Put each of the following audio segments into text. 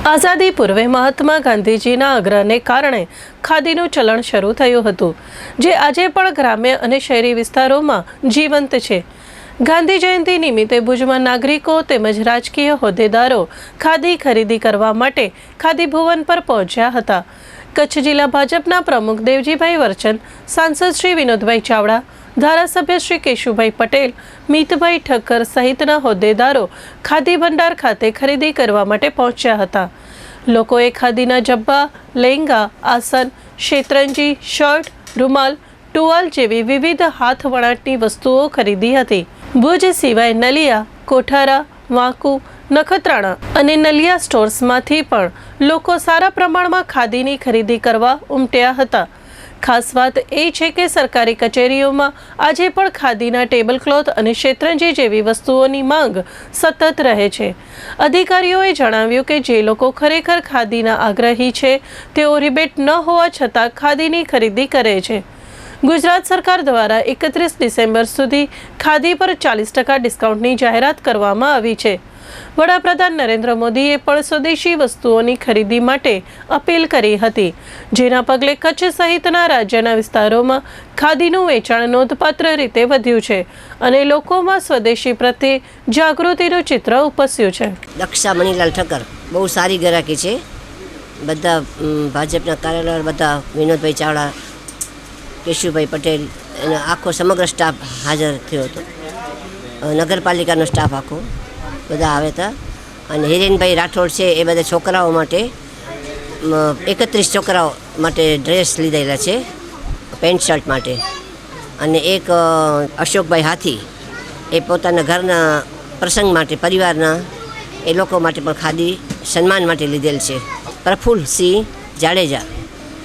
આઝાદી પૂર્વે મહાત્મા ગાંધીજીના આગ્રહને કારણે ખાદીનું ચલણ શરૂ થયું હતું, જે આજે પણ ગ્રામ્ય અને શહેરી વિસ્તારોમાં જીવંત છે. ગાંધી જયંતિ નિમિત્તે ભુજમાં નાગરિકો તેમજ રાજકીય હોદ્દેદારો ખાદી ખરીદી કરવા માટે ખાદી ભુવન પર પહોંચ્યા હતા. કચ્છ જિલ્લા ભાજપના પ્રમુખ દેવજીભાઈ વર્ચન સાંસદ શ્રી વિનોદભાઈ ચાવડા ધારાસભ્ય શ્રી કેશુભાઈ પટેલ, મિતભાઈ ઠક્કર સહિતના હોદ્દેદારો ખાદી ભંડાર ખાતે ખરીદી કરવા માટે પહોંચ્યા હતા. લોકોએ ખાદીના જબ્બા, લેંગા, આસન, શેતરંજી, શર્ટ, રૂમાલ, ટુવાલ જેવી વિવિધ હાથ વણાટની વસ્તુઓ ખરીદી હતી. ભુજ સિવાય નલિયા, કોઠારા, વાંકુ, નખત્રાણા અને નલિયા સ્ટોર્સમાંથી પણ લોકો સારા પ્રમાણમાં ખાદીની ખરીદી કરવા ઉમટ્યા હતા. ખાસ વાત એ છે કે સરકારી કચેરીઓમાં આજે પણ ખાદીના ટેબલ ક્લોથ અને શેતરંજી જેવી વસ્તુઓની માંગ સતત રહે છે. અધિકારીઓએ જણાવ્યું કે જે લોકો ખરેખર ખાદીના આગ્રહી છે, તેઓ રિબેટ ન હોવા છતાં ખાદીની ખરીદી કરે છે. ગુજરાત સરકાર દ્વારા એકત્રીસ ડિસેમ્બર સુધી ખાદી પર ચાલીસ ટકા ડિસ્કાઉન્ટની જાહેરાત કરવામાં આવી છે. વડાપ્રધાન નરેન્દ્ર મોદીએ પણ સ્વદેશી વસ્તુઓની ખરીદી માટે અપીલ કરી હતી. જેના પગલે કચ્છ સહિતના રાજ્યના વિસ્તારોમાં ખાદીનું વેચાણ નોંધપાત્ર રીતે વધ્યું છે અને લોકોમાં સ્વદેશી પ્રત્યે જાગૃતિનું ચિત્ર ઉપસ્યું છે. દક્ષા મણીલાલ ઠક્કર બહુ સારી ગરાકી છે. બધા ભાજપના કાર્યાલય બધા, વિનોદભાઈ ચાવડા, કેશુભાઈ પટેલ એનો આખો સમગ્ર સ્ટાફ હાજર થયો હતો. નગરપાલિકાનો સ્ટાફ આખો. બધા આવે હતા અને હિરેનભાઈ રાઠોડ છે એ બધા છોકરાઓ માટે એકત્રીસ છોકરાઓ માટે ડ્રેસ લીધેલા છે પેન્ટ શર્ટ માટે. અને એક અશોકભાઈ હાથી, એ પોતાના ઘરના પ્રસંગ માટે, પરિવારના, એ લોકો માટે પણ ખાદી સન્માન માટે લીધેલ છે. પ્રફુલ્લ સિંહ જાડેજા,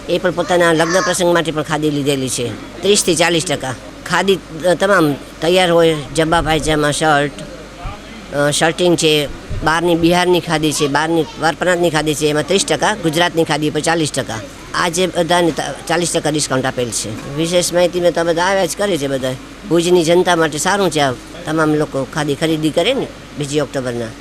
એ પણ પોતાના લગ્ન પ્રસંગ માટે પણ ખાદી લીધેલી છે. ત્રીસથી ચાલીસ ટકા. ખાદી તમામ તૈયાર હોય જબ્બા પાયજામા શર્ટ શર્ટિંગ છે, બહારની બિહારની ખાદી છે, બહારની વારપનાથની ખાદી છે, એમાં ત્રીસ ટકા, ગુજરાતની ખાદી પર ચાલીસ ટકા. આજે બધાને ચાલીસ ટકા ડિસ્કાઉન્ટ આપેલ છે. વિશેષ માહિતી મેં તો બધા આવ્યા જ કરે છે બધા. ભુજની જનતા માટે સારું છે આ તમામ લોકો ખાદી ખરીદી કરે ને, બીજી ઓક્ટોબરના.